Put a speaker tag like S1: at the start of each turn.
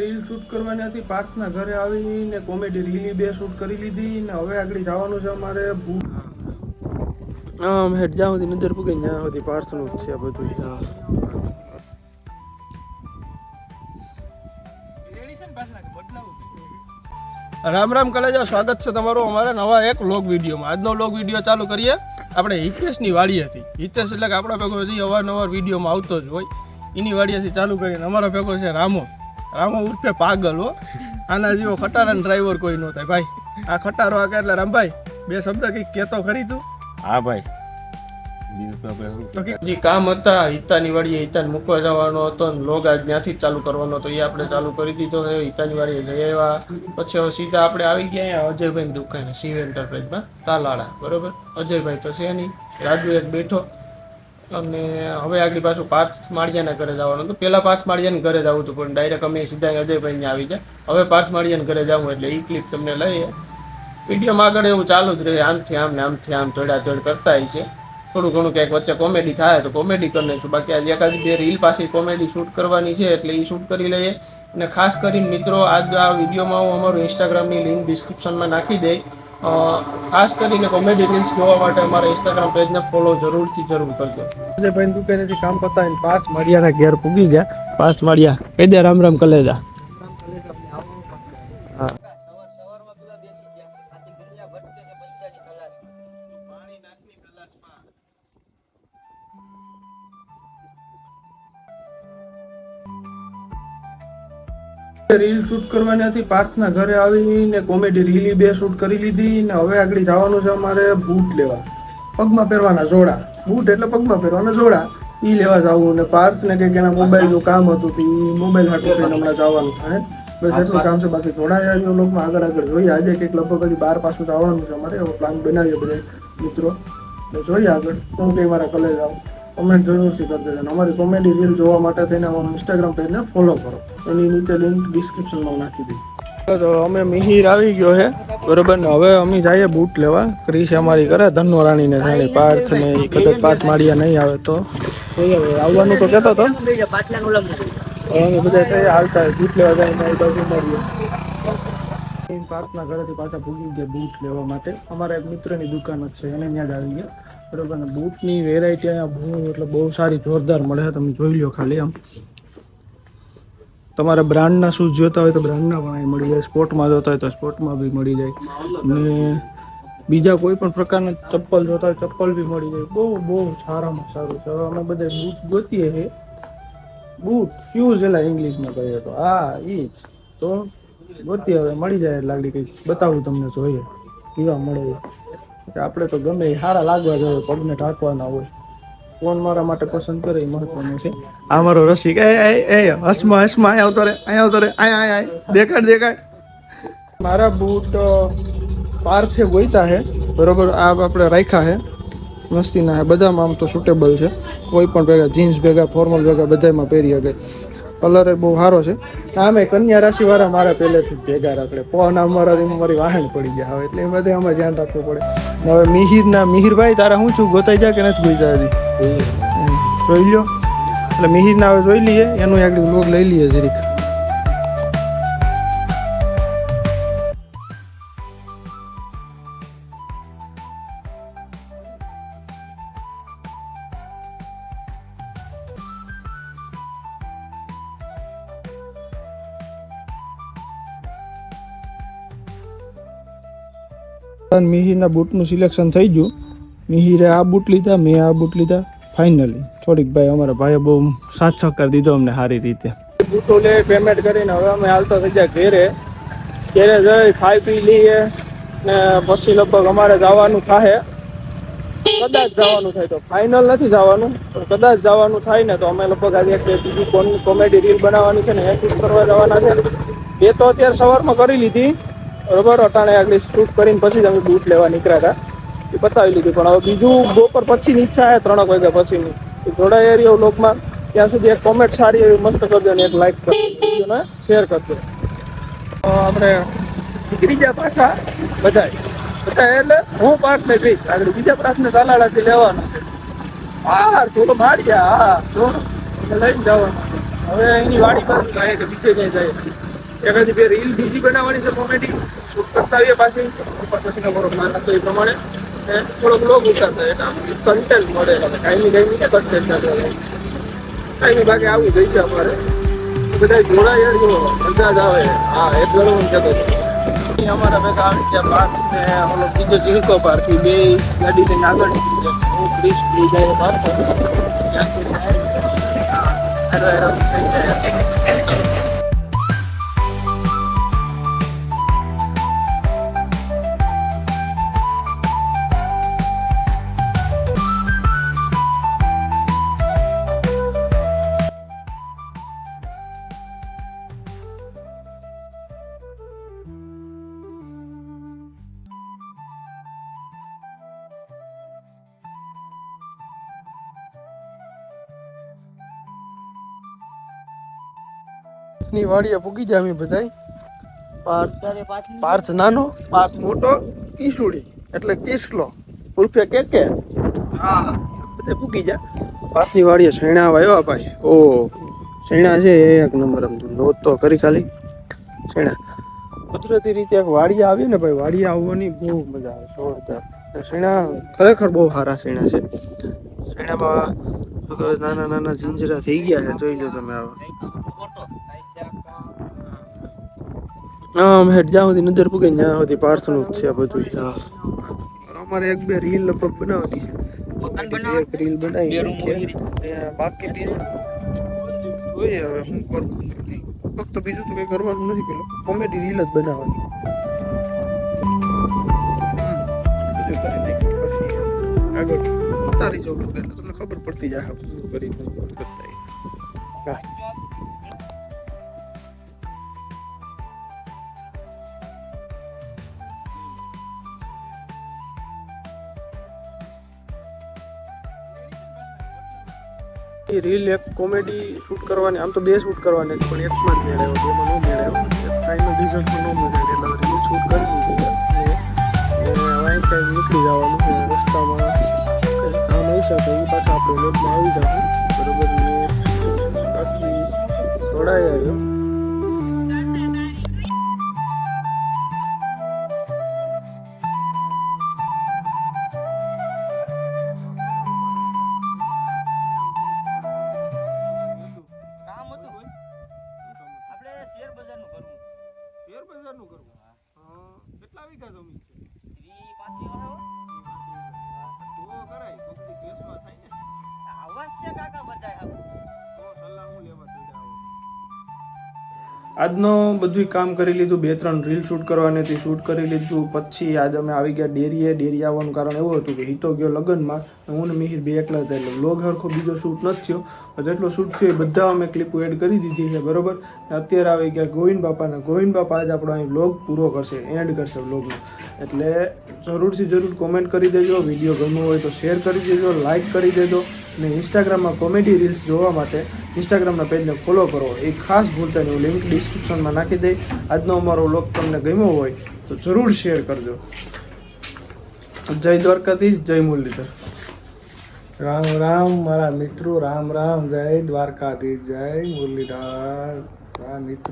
S1: Reel shoot કરવાની હતી. પાર્થના ઘરે આવીને કોમેડી રીલી બે શૂટ કરી લીધી ને હવે આગળ જવાનું છે અમારે આમ હેડ જ્યાં સુધી નજર પૂગે ત્યાં સુધી પાર્થનું જ છે બધું રામ રામ કલેજા સ્વાગત છે તમારું અમારા નવા એક લોગ વિડીયોમાં. આજનો લોગ વીડિયો ચાલુ કરીએ. આપણે હિતેશની વાડી હતી. હિતેશ એટલે કે આપણા ભેગો હજી અવારનવાર વિડીયોમાં આવતો જ હોય. એની વાડીએથી ચાલુ કરીને અમારો ભેગો છે રામો. રામો ઉર્ફે પાગલ હો. આના જેવો ખટારાનો ડ્રાઈવર કોઈ ન થાય. ભાઈ આ ખટારો આ એટલે રામભાઈ બે શબ્દ કંઈક કહેતો ખરી તું?
S2: હા ભાઈ.
S1: કામ હતા હિતાની વાડીએ હિતાને મૂકવા જવાનો હતો ને લોગ આજ ત્યાંથી જ ચાલુ કરવાનો હતો. એ આપણે ચાલુ કરી દીધો છે. હિતાની વાડીએ જઈ આવ્યા. પછી હવે સીધા આપણે આવી ગયા અજયભાઈ અજયભાઈની દુકાને શિવ એન્ટરપ્રાઇઝમાં તાલાળા. બરોબર? અજયભાઈ તો છે નહીં. રાજુ એક બેઠો. અને હવે આગળ પાછું પાર્થ માળિયાના ઘરે જવાનું હતું. પહેલાં પાર્થ માળિયાના ઘરે જવું હતું, પણ ડાયરેક્ટ અમે સીધા અજયભાઈને આવી ગયા. હવે પાર્થ માળિયાના ઘરે જવું એટલે એ ક્લિપ તમને લઈએ. વિડીયોમાં આગળ એવું ચાલુ જ રહે, આમથી આમ ને આમથી આમ થોડ કરતા હોય છે. થોડું ઘણું ક્યાંક વચ્ચે કોમેડી થાય તો કોમેડી કરી નાખીશું બાકી આજે એકાદ બે રીલ પાસે કોમેડી શૂટ કરવાની છે એટલે એ શૂટ કરી લઈએ. અને ખાસ કરીને મિત્રો, આજ આ વિડીયોમાં હું અમારું ઇન્સ્ટાગ્રામની લિંક ડિસ્ક્રિપ્શનમાં નાખી દઈ ખાસ કરીને કોમેડી રીલ્સ જોવા માટે અમારા ઇન્સ્ટાગ્રામ પેજને ફોલો જરૂરથી જરૂર કરજો. ભાઈ અજયભાઈ નથી, કામ પતાવીને પાંચ માળિયાના ઘેર પૂગી ગયા. પાંચ માળિયા, કહી દે રામ રામ કલેજા. રીલ શૂટ કરવાની હતી પાર્થના ઘરે આવીને કોમેડી રીલી બે શૂટ કરી લીધી ને હવે આગળ જવાનું છે અમારે બૂટ લેવા. પગમાં પહેરવાના જોડા. બૂટ એટલે પગમાં પહેરવાના જોડા. ઈ લેવા જવું ને પાર્થ ને કંઈક એના મોબાઈલનું કામ હતું તો ઈ મોબાઈલ હાટું થઈને હમણાં જવાનું થાય બસ એટલું કામ છે બાકી જોડાયા આવ્યો લોકમાં આગળ આગળ જોઈએ. આજે કંઈક લગભગ હજી બાર પાછું જવાનું છે અમારે. એવો પ્લાન બનાવીએ બધા મિત્રો. જોઈએ આગળ. હું કંઈ મારા કલેજ આવું. કમેન્ટ જરૂરથી કરી દેજો. અને અમારી કોમેડી રીલ જોવા માટે થઈને અમારું ઇન્સ્ટાગ્રામ પેજને ફોલો કરો. એની નીચે લિંક ડિસ્ક્રિપ્શનમાં નાખી દઈ તો અમે મિહિર આવી ગયો છે. બરોબર ને? હવે અમે જઈએ બૂટ લેવા. ક્રિશ અમારી કરે ધનનો રાણીને રાણી પાર્થ ને કદાચ પાર્થ માળિયા નહીં આવે તો. આવવાનું તો કહેતો હતો. અમે બધા કઈ હાલતા બૂટ લેવા જાય બાજુ મળીએ. ઘરેથી પાછા ભૂગી ગયા બૂટ લેવા માટે. અમારા એક મિત્રની દુકાન જ છે. એને ત્યાં જ આવી ગયા. બરોબર ને બૂટની વેરાયટી અહીંયા બહુ, એટલે બહુ સારી જોરદાર મળે છે, તમે જોઈ લો ખાલી આમ. તમારા બ્રાન્ડના શૂઝ જોતા હોય તો બ્રાન્ડના પણ અહીં મળી જાય, સ્પોર્ટમાં જોતા હોય તો સ્પોર્ટમાં બી મળી જાય. ને બીજા કોઈ પણ પ્રકારના ચપ્પલ જોતા હોય, ચપ્પલ બી મળી જાય. બહુ બહુ સારામાં સારું છે. અમે બધા બૂટ ગોતીએ છીએ. બૂટ શૂઝ એટલે ઇંગ્લિશમાં કહીએ તો. હા એ તો ગોતી હવે, મળી જાય આગળ કંઈક બતાવું તમને જોઈએ. કેવા મળે. કે આપણે તો ગમે એ સારા લાગવા જોઈએ પગને ઢાંકવાના હોય. કોણ મારા માટે પસંદ કરે એ મહત્વનું છે. આ મારો રસિક એ એ એ હસમાં હસમાં અહીંયા આવતો રે અહીંયા આવતો રે અહીંયા અહીંયા દેખાડ દેખાડ. મારા બૂટ પાર્થે ગોઈતા હે બરોબર? આ આપણે રાખ્યા છે મસ્તીના હે બધામાં આમ તો સુટેબલ છે. કોઈ પણ ભેગા જીન્સ ભેગા ફોર્મલ ભેગા બધામાં પહેરી શકે. કલર એ બહુ સારો છે. આમે કન્યા રાશિ વાળા મારા પહેલેથી જ ભેગા રાખડે પોન અમારા મારી વાહણ પડી ગયા હવે એટલે એ બધે અમે ધ્યાન રાખવું પડે. ને હવે મિહિરના મિહિરભાઈ તારા હું છું? ગોતાઈ જા કે નથી ગોઈતા હજી જોઈ લો એટલે મિહિરના હવે જોઈ લઈએ. એનું આગળ લોગ લઈ લઈએ જરીક. મિહિરના બૂટનું સિલેક્શન થઈ ગયું. મિહિરે આ બૂટ લીધા, મેં આ બૂટ લીધા. ફાઇનલી થોડીક ભાઈ અમારા ભાઈએ બહુ સાથ સહકાર દીધો અમને સારી રીતે. બૂટો લે પેમેન્ટ કરીને હવે અમે હાલતા થઈ જાય ઘેરે. ઘેરે જઈ, ખાઈ પી લઈએ ને પછી લગભગ અમારે જવાનું થાય કદાચ જવાનું થાય તો ફાઇનલ નથી જવાનું, પણ કદાચ જવાનું થાય ને તો અમે લગભગ આજે એક બીજી કોમેડી રીલ બનાવવાની છે ને એ કરવા જવાના છે. એ તો અત્યારે સવારમાં કરી લીધી. બરોબર અટાણે આગળ શૂટ કરીને પછી જ અમે બૂટ લેવા નીકળ્યા હતા. એ બતાવી લીધું, પણ હવે બીજું બપોર પછીની ઈચ્છા છે, ત્રણેક વાગ્યા પછીની. એ જોડાઈ લોકમાં ત્યાં સુધી એક કોમેન્ટ સારી એવી મસ્ત કરજો ને એક લાઈક કરજો. ને શેર કરજો. આપણે નીકળી ગયા પાછા બધાય. બધા એટલે હું પાર્ટ ને ગઈ આગળ બીજા પ્રાર્થને તાલાળાથી લેવાના. હા તું થોડો માર્યા હા જો લઈને જવાનું. હવે એની વાડી બાજુ જાય કે બીજે જાય. હજી બે રીલ બીજી બનાવવાની છે કોમેડી શૂટ પાછી, ઉપર પછી અમારો પ્લાન હતો એ પ્રમાણે થોડોક લોગ ઉતારતા એટલે આમ કન્ટેન્ટ મળે હવે. કાંઈ કાંઈ કે કન્ટેન્ટ ચાલે કાંઈ ભાગે આવું જઈ છે અમારે. બધા જોડાય જો મજા જ આવે. હા એક ગણો કહેતો છું અમારા ભેગા આવી ગયા પાર્ક ને બીજો ઝીણકો પાર્ક બે ગાડી આગળ હું ની વાડીએ પૂગી જાય અમે બધાય. પાર્થ. પાર્થ નાનો પાર્થ મોટો. કિશુડી એટલે કિસલો. ઉર્ફે કે કે? હા બધે પૂગી જા પાર્થની વાડીએ શેણા આવ્યા ભાઈ. ઓ શેણા છે એક નંબર આમ નોટ તો કરી ખાલી. શેણા કુદરતી રીતે એક વાડી આવી ને ભાઈ વાડી આવવાની બહુ મજા આવે જોરદાર. શેણા ખરેખર બહુ સારા શેણા છે. શેણામાં નાના નાના ઝીંઝરા થઈ ગયા છે જોઈ લો તમે આવા. આમ હેડ જ્યાં સુધી નજર પૂગે ત્યાં સુધી પાર્સલ જ છે બધું. હા. અમારે એક બે રીલ લગભગ બનાવવાની છે. એક રીલ બનાવી બાકી જોઈએ હવે શું કરવું ફક્ત બીજું તો કંઈ કરવાનું નથી પેલું. કોમેડી રીલ જ બનાવવાની. આગળ. ઉતારી એટલે તમને ખબર પડતી જાય કરતા રીલ એક કોમેડી શૂટ કરવાની, આમ તો બે શૂટ કરવાની પણ એકમાં જ મેળવ્યો બેમાં ન મેળવ્યો ફાઇનલ રિઝલ્ટમાં ન આવી એટલે રીલ શૂટ કરી દીધું. છે. ને ને હવે ક્યાંય નીકળી જવાનું છે રસ્તામાં કંઈ કામ આવી શકે એ પાછા આપણે લોટમાં આવી જશું. બરોબર, ને બાકી જોડાઈ આવ્યો આજનો બધું કામ કરી લીધું, બે ત્રણ રીલ શૂટ કરવાની હતી, શૂટ કરી લીધું. પછી આજે અમે આવી ગયા ડેરીએ, ડેરી આવવાનું કારણ એવું હતું કે હિતો ગયો લગ્નમાં હું ને મિહિર બે એકલા હતા એટલે વ્લોગ હરખો બીજો શૂટ નથી થયો. જેટલો શૂટ થયો એ બધા અમે ક્લિપો એડ કરી દીધી છે, બરોબર? અત્યારે આવી ગયા ગોવિંદ બાપાના ગોવિંદ બાપા આજે આપણો અહીં વ્લોગ પૂરો કરશે એન્ડ કરશે વ્લોગનો એટલે જરૂરથી જરૂર કોમેન્ટ કરી દેજો વીડિયો ગમ્યો હોય તો શેર કરી દેજો લાઇક કરી દેજો. અને ઇન્સ્ટાગ્રામમાં કોમેડી રીલ્સ જોવા માટે ઇન્સ્ટાગ્રામના પેજને ફોલો કરો. એ ખાસ ભૂલતા નહીં. લિંક ડિસ્ક્રિપ્શનમાં નાખી દઈ આજનો અમારો લોક તમને ગમ્યો હોય તો જરૂર શેર કરજો. જય દ્વારકાધીશ, જય મુરલીધર.
S3: રામ રામ, મારા મિત્રો, રામ રામ. જય દ્વારકાધીશ, જય મુરલીધર. મારા મિત્રો